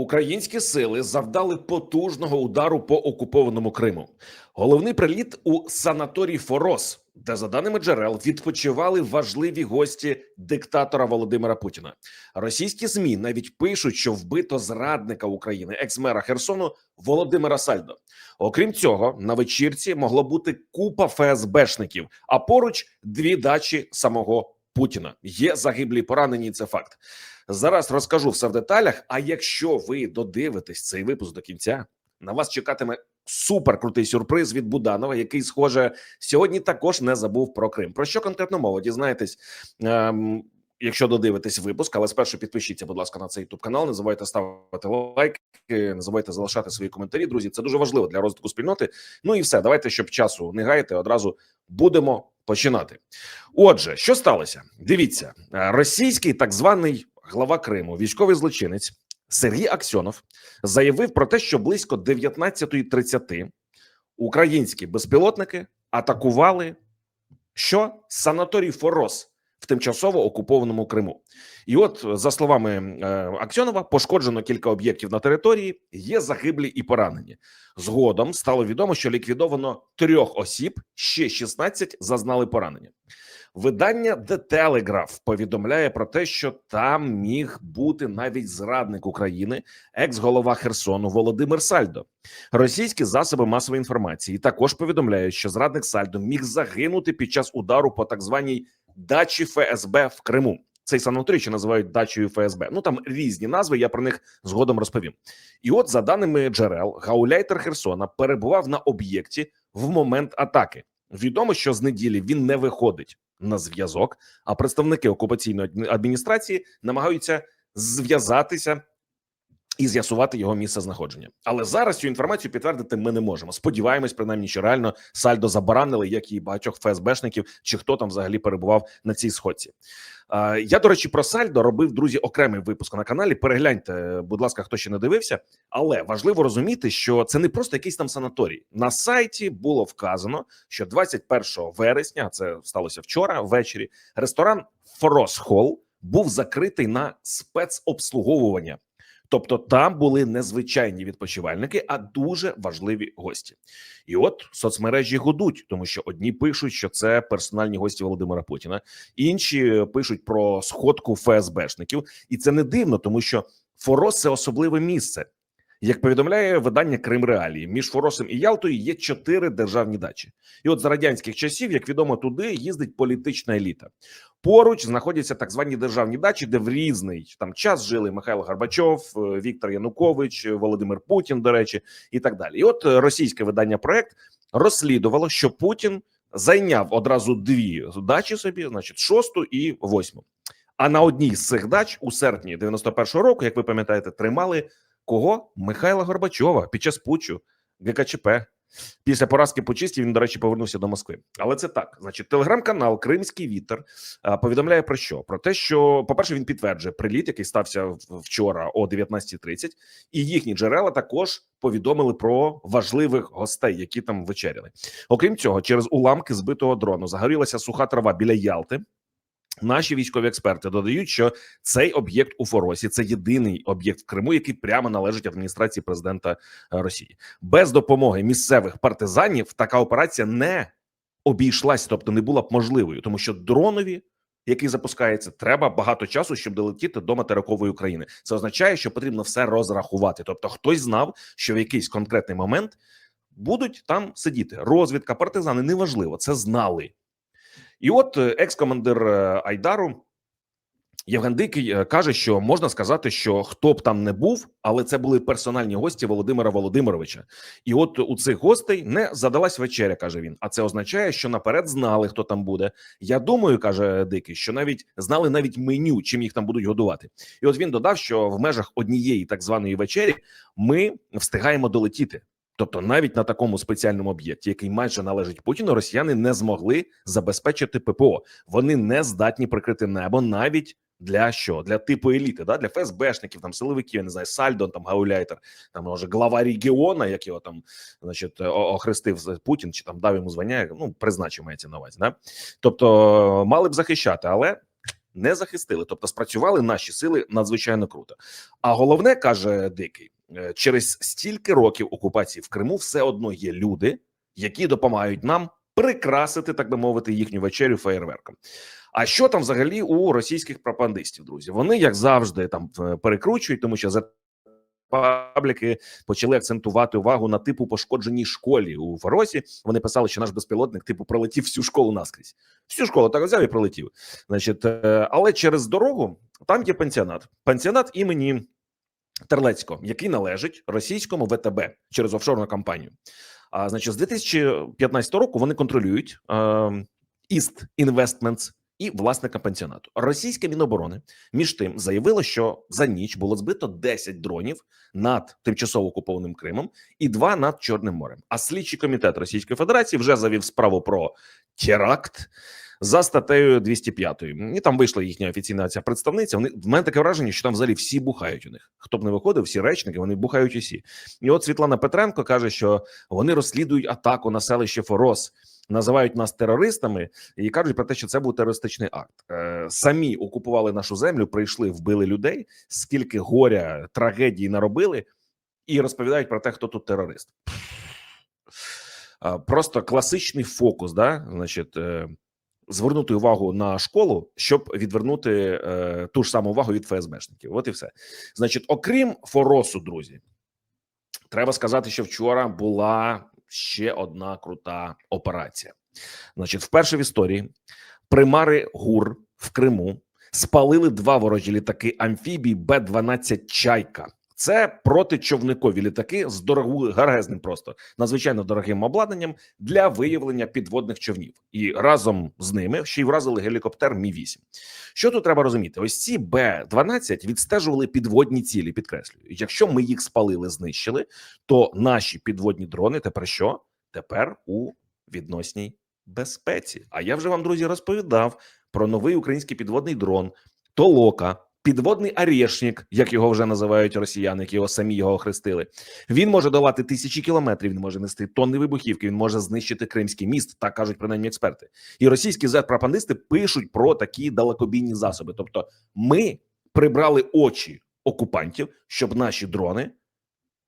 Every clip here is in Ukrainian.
Українські сили завдали потужного удару по окупованому Криму. Головний приліт у санаторій Форос, де, за даними джерел, відпочивали важливі гості диктатора Володимира Путіна. Російські змі навіть пишуть, що вбито зрадника України, екс-мера Херсону Володимира Сальдо. Окрім цього, на вечірці могло бути купа ФСБшників, а поруч дві дачі самого Путіна. Є загиблі поранені. Це факт. Зараз розкажу все в деталях. А якщо ви додивитесь цей випуск до кінця, на вас чекатиме супер крутий сюрприз від Буданова, який, схоже, сьогодні також не забув про Крим. Про що конкретно мова? Дізнаєтесь. Ем, Якщо додивитесь випуск, але спершу підпишіться, будь ласка, на цей youtube канал. Не забувайте ставити лайки, не забувайте залишати свої коментарі. Друзі, це дуже важливо для розвитку спільноти. Ну і все, давайте, щоб часу не гаяти, одразу будемо починати. Отже, що сталося? Дивіться, е, російський так званий глава Криму, військовий злочинець Сергій Аксьонов заявив про те, що близько 19.30 українські безпілотники атакували що санаторій Форос в тимчасово окупованому Криму. І от, за словами е, Аксьонова, пошкоджено кілька об'єктів на території, є загиблі і поранені. Згодом стало відомо, що ліквідовано трьох осіб, ще 16 зазнали поранення. Видання The Telegraph повідомляє про те, що там міг бути навіть зрадник України, екс-голова Херсону Володимир Сальдо. Російські засоби масової інформації також повідомляють, що зрадник Сальдо міг загинути під час удару по так званій дачі ФСБ в Криму. Цей санаторій ще називають дачею ФСБ. Ну там різні назви. Я про них згодом розповім. І от, за даними джерел, гауляйтер Херсона перебував на об'єкті в момент атаки. Відомо, що з неділі він не виходить на зв'язок, а представники окупаційної адміністрації намагаються зв'язатися і з'ясувати його місце знаходження. Але зараз цю інформацію підтвердити ми не можемо. Сподіваємось, принаймні, що реально сальдо забаранили, як і багатьох ФСБшників, чи хто там взагалі перебував на цій сходці. Я, до речі, про сальдо робив друзі окремий випуск на каналі. Перегляньте, будь ласка, хто ще не дивився. Але важливо розуміти, що це не просто якийсь там санаторій. На сайті було вказано, що 21 вересня, це сталося вчора ввечері. Ресторан Форос Холл був закритий на спецобслуговування. Тобто там були незвичайні відпочивальники, а дуже важливі гості. І от соцмережі гудуть, тому що одні пишуть, що це персональні гості Володимира Путіна, інші пишуть про сходку ФСБшників, і це не дивно, тому що Форос це особливе місце. Як повідомляє видання Крим Реалії, між Форосом і Ялтою є чотири державні дачі, і от за радянських часів, як відомо, туди їздить політична еліта. Поруч знаходяться так звані державні дачі, де в різний там час жили Михайло Горбачов, е, Віктор Янукович, Володимир Путін, до речі, і так далі. І от е, російське видання проект розслідувало, що Путін зайняв одразу дві дачі собі, значить, шосту і восьму. А на одній з цих дач у серпні 91-го року, як ви пам'ятаєте, тримали кого Михайла Горбачова під час путчу ГКЧП. Після поразки по чисті він, до речі, повернувся до Москви. Але це так. Значить, телеграм-канал Кримський вітер повідомляє про що? Про те, що, по-перше, він підтверджує приліт, який стався вчора о 19.30, і їхні джерела також повідомили про важливих гостей, які там вечеряли. Окрім цього, через уламки збитого дрону загорілася суха трава біля Ялти. Наші військові експерти додають, що цей об'єкт у Форосі це єдиний об'єкт в Криму, який прямо належить адміністрації президента е, Росії. Без допомоги місцевих партизанів така операція не обійшлась, тобто не була б можливою, тому що дронові, який запускається, треба багато часу, щоб долетіти до материкової України. Це означає, що потрібно все розрахувати. Тобто, хтось знав, що в якийсь конкретний момент будуть там сидіти. Розвідка, партизани неважливо, це знали. І от е, екс-командир е, Айдару Євген Дикий е, каже, що можна сказати, що хто б там не був, але це були персональні гості Володимира Володимировича. І от у цих гостей не задалась вечеря, каже він. А це означає, що наперед знали, хто там буде. Я думаю, каже Дикий, що навіть знали навіть меню, чим їх там будуть годувати. І от він додав, що в межах однієї так званої вечері ми встигаємо долетіти. Тобто, навіть на такому спеціальному об'єкті, який майже належить Путіну, росіяни не змогли забезпечити ППО. Вони не здатні прикрити небо навіть для що? Для типу еліти, да? для ФСБшників, там силовиків, я не знаю, Сальдон, там Гауляйтер, там може глава регіона, як його там значить, охрестив Путін, чи там дав йому звання, ну призначив мається на увазі. Да? Тобто мали б захищати, але не захистили. Тобто, спрацювали наші сили надзвичайно круто. А головне каже Дикий, через стільки років окупації в Криму все одно є люди, які допомагають нам прикрасити, так би мовити, їхню вечерю феєрверком. А що там взагалі у російських пропагандистів, друзі? Вони як завжди там е, перекручують, тому що за пабліки почали акцентувати увагу на типу пошкодженій школі у Фаросі. Вони писали, що наш безпілотник типу пролетів всю школу наскрізь. Всю школу так взяв і пролетів. Значить, е, але через дорогу там є пансіонат. Пансіонат імені Терлецького, який належить російському ВТБ через офшорну компанію. А значить, з 2015 року вони контролюють East Investments і власника пансіонату. Російське міноборони між тим заявило, що за ніч було збито 10 дронів над тимчасово окупованим Кримом і два над Чорним морем. А слідчий комітет Російської Федерації вже завів справу про теракт за статтею 205. І там вийшла їхня офіційна ця представниця. Вони в мене таке враження, що там взагалі всі бухають у них. Хто б не виходив, всі речники, вони бухають усі. І от Світлана Петренко каже, що вони розслідують атаку на селище Форос. Називають нас терористами і кажуть про те, що це був терористичний акт. Е, самі окупували нашу землю, прийшли, вбили людей. Скільки горя трагедії наробили, і розповідають про те, хто тут терорист. Е, Просто класичний фокус, да, значить, е, звернути увагу на школу, щоб відвернути е, ту ж саму увагу від ФСБшників. От і все. Значить, окрім Форосу, друзі, треба сказати, що вчора була ще одна крута операція. Значить, вперше в історії примари ГУР в Криму спалили два ворожі літаки амфібії Б-12 Чайка. Це протичовникові літаки з дорогу гарезним, просто надзвичайно дорогим обладнанням для виявлення підводних човнів, і разом з ними ще й вразили гелікоптер Мі 8 Що тут треба розуміти? Ось ці Б-12 відстежували підводні цілі. Підкреслюю, якщо ми їх спалили, знищили, то наші підводні дрони тепер що? Тепер у відносній безпеці. А я вже вам, друзі, розповідав про новий український підводний дрон Толока. Підводний арешник, як його вже називають росіяни, які його самі його охрестили. Він може долати тисячі кілометрів. Він може нести тонни вибухівки. Він може знищити кримський міст. Так кажуть принаймні експерти. І російські зет-пропагандисти пишуть про такі далекобійні засоби. Тобто, ми прибрали очі окупантів, щоб наші дрони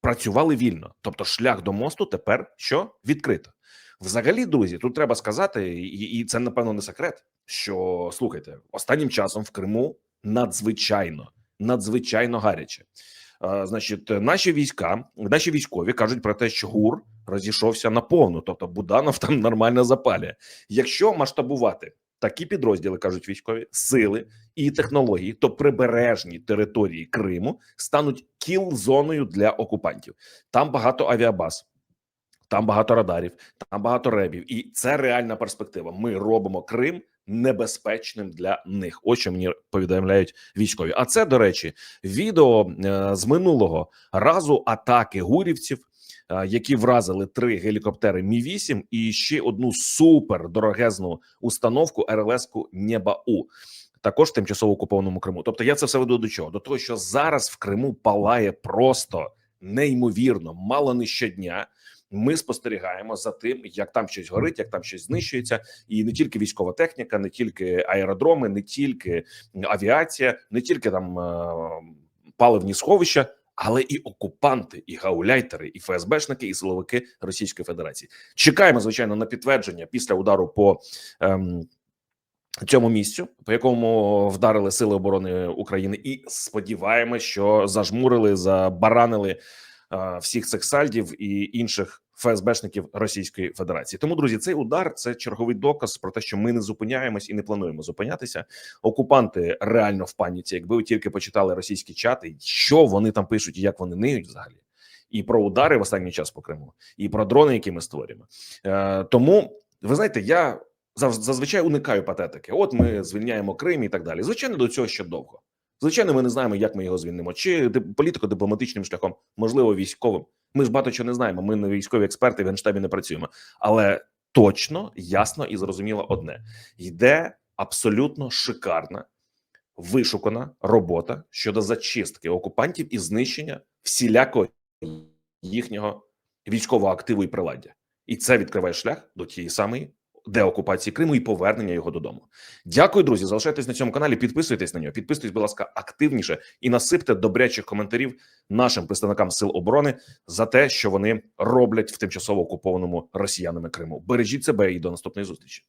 працювали вільно. Тобто, шлях до мосту тепер що відкрито. Взагалі, друзі, тут треба сказати, і це напевно не секрет. Що слухайте, останнім часом в Криму надзвичайно надзвичайно гаряче. Значить, наші війська, наші військові кажуть про те, що ГУР розійшовся наповну, тобто Буданов там нормально запалює. Якщо масштабувати такі підрозділи, кажуть військові сили і технології, то прибережні території Криму стануть кіл-зоною для окупантів. Там багато авіабаз. Там багато радарів, там багато ребів, і це реальна перспектива. Ми робимо Крим небезпечним для них. Ось що мені повідомляють військові. А це до речі, відео е, з минулого разу атаки гурівців, е, які вразили три гелікоптери Мі 8 і ще одну супер дорогезну установку РЛС-ку Нєба-У. Також тимчасово окупованому Криму. Тобто, я це все веду до чого? До того, що зараз в Криму палає просто неймовірно, мало не щодня. Ми спостерігаємо за тим, як там щось горить, як там щось знищується, і не тільки військова техніка, не тільки аеродроми, не тільки авіація, не тільки там е, паливні сховища, але і окупанти, і гауляйтери, і ФСБшники, і силовики Російської Федерації. Чекаємо звичайно на підтвердження після удару по. Ем, Цьому місцю, по якому вдарили сили оборони України, і сподіваємось, що зажмурили, забаранили всіх цих сальдів і інших ФСБшників Російської Федерації. Тому, друзі, цей удар це черговий доказ про те, що ми не зупиняємось і не плануємо зупинятися. Окупанти реально в паніці. Якби ви тільки почитали російські чати, що вони там пишуть, і як вони ниють взагалі. І про удари в останній час по Криму, і про дрони, які ми створюємо. Е, тому ви знаєте, я зазвичай уникаю патетики. От ми звільняємо Крим і так далі. Звичайно, до цього ще довго. Звичайно, ми не знаємо, як ми його звільнимо, чи політико-дипломатичним шляхом, можливо, військовим. Ми ж багато чого не знаємо. Ми не військові експерти в генштабі не працюємо. Але точно, ясно і зрозуміло одне: йде абсолютно шикарна, вишукана робота щодо зачистки окупантів і знищення всілякого їхнього військового активу і приладдя. І це відкриває шлях до тієї самої деокупації Криму і повернення його додому. Дякую, друзі. Залишайтесь на цьому каналі. Підписуйтесь на нього. Підписуйтесь, будь ласка, активніше і насипте добрячих коментарів нашим представникам сил оборони за те, що вони роблять в тимчасово окупованому росіянами Криму. Бережіть себе і до наступної зустрічі.